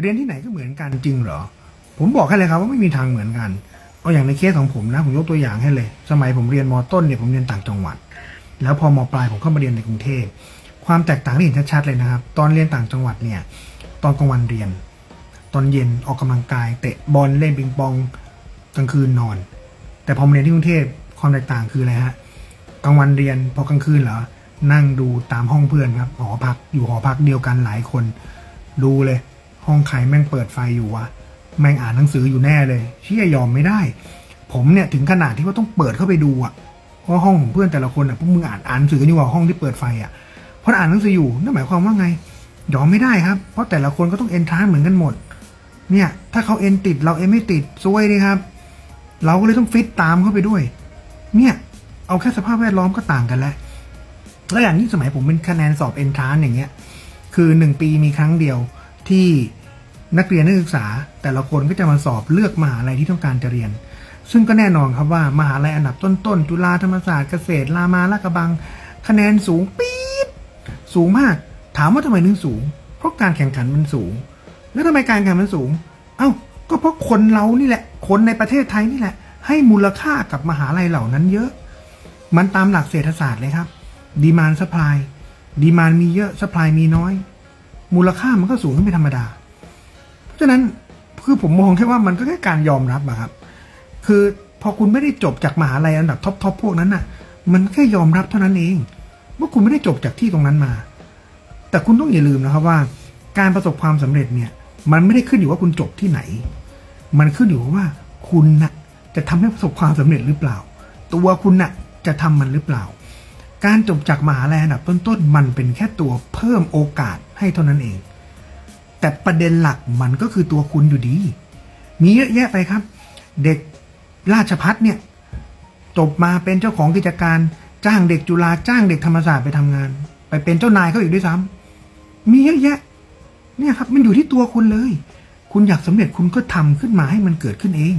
เรียนที่ไหนก็เหมือนกันจริงเหรอ ผมบอกให้เลยครับว่าไม่มีทางเหมือนกันเอาอย่างในเคสของผมนะ ผมยกตัวอย่างให้เลย สมัยผมเรียนมต้นเนี่ยผมเรียนต่างจังหวัด แล้วพอมปลายผมเข้ามาเรียนในกรุงเทพความแตกต่างที่เห็นชัดๆเลยนะครับ ตอนเรียนต่างจังหวัดเนี่ย ตอนกลางวันเรียน ตอนเย็นออกกำลังกาย เตะบอลเล่นปิงปองกลางคืนนอน แต่พอมาเรียนที่กรุงเทพความแตกต่างคืออะไรฮะกลางวันเรียนพอกลางคืนเหรอนั่งดูตามห้องเพื่อนครับหอพักอยู่หอพักเดียวกันหลายคน ดูเลย ห้องใครแม่งเปิดไฟอยู่วะแม่งอ่านหนังสืออยู่แน่เลยเชี่ยยอมไม่ได้ ผมเนี่ยถึงขนาดที่ว่าต้องเปิดเข้าไปดูอะว่าห้องของเพื่อนแต่ละคนอะพวกมึงอ่านอ่านหนังสือกันอยู่ว่าห้องที่เปิดไฟอะเพราะอ่านหนังสืออยู่นั่นหมายความว่าไง ยอมไม่ได้ครับ เพราะแต่ละคนก็ต้องเอนทรานเหมือนกันหมด เนี่ย ถ้าเขาเอนติดเราเอนไม่ติดซวยเลยครับ เราก็เลยต้องฟิตตามเข้าไปด้วย เนี่ยเอาแค่สภาพแวดล้อมก็ต่างกันแล้วแล้วอย่างนี้สมัยผมเป็นคะแนนสอบเอนทรานอย่างเงี้ย คือหนึ่งปีมีครั้งเดียว ที่นักเรียนนักศึกษา แต่ละคนก็จะมาสอบเลือกมหาลัยที่ต้องการจะเรียน ซึ่งก็แน่นอนครับว่ามหาลัยอันดับต้นๆจุฬาธรรมศาสตร์เกษตรรามาลากระบัง คะแนนสูงปี๊ดสูงมาก ถามว่าทำไมถึงสูง เพราะการแข่งขันมันสูง แล้วทำไมการแข่งขันมันสูง เอ้าก็เพราะคนเรานี่แหละ คนในประเทศไทยนี่แหละ ให้มูลค่ากับมหาลัยเหล่านั้นเยอะ มันตามหลักเศรษฐศาสตร์เลยครับ ดีมานสปายดีมานมีเยอะสปายมีน้อย มูลค่ามันก็สูงขึ้นเป็นธรรมดา เพราะฉะนั้นคือผมมองแค่ว่ามันก็แค่การยอมรับอะครับ คือพอคุณไม่ได้จบจากมหาลัยอันดับท็อปทอปพวกนั้นน่ะ มันแค่ยอมรับเท่านั้นเองว่าคุณไม่ได้จบจากที่ตรงนั้นมา แต่คุณต้องอย่าลืมนะครับว่า การประสบความสำเร็จเนี่ย มันไม่ได้ขึ้นอยู่ว่าคุณจบที่ไหน มันขึ้นอยู่กับว่าคุณน่ะจะทำให้ประสบความสำเร็จหรือเปล่า ตัวคุณน่ะจะทำมันหรือเปล่า การจบจากมหาลัยอันดับต้นๆมันเป็นแค่ตัวเพิ่มโอกาส ให้เท่านั้นเอง แต่ประเด็นหลักมันก็คือตัวคุณอยู่ดี มีเยอะแยะไปครับ เด็กราชพัฒเนี่ยจบมาเป็นเจ้าของกิจการจ้างเด็กจุฬาจ้างเด็กธรรมศาสตร์ไปทำงาน ไปเป็นเจ้านายเขาอีกด้วยซ้ำมีเยอะแยะ เนี่ยครับ มันอยู่ที่ตัวคุณเลย คุณอยากสำเร็จคุณก็ทำขึ้นมาให้มันเกิดขึ้นเอง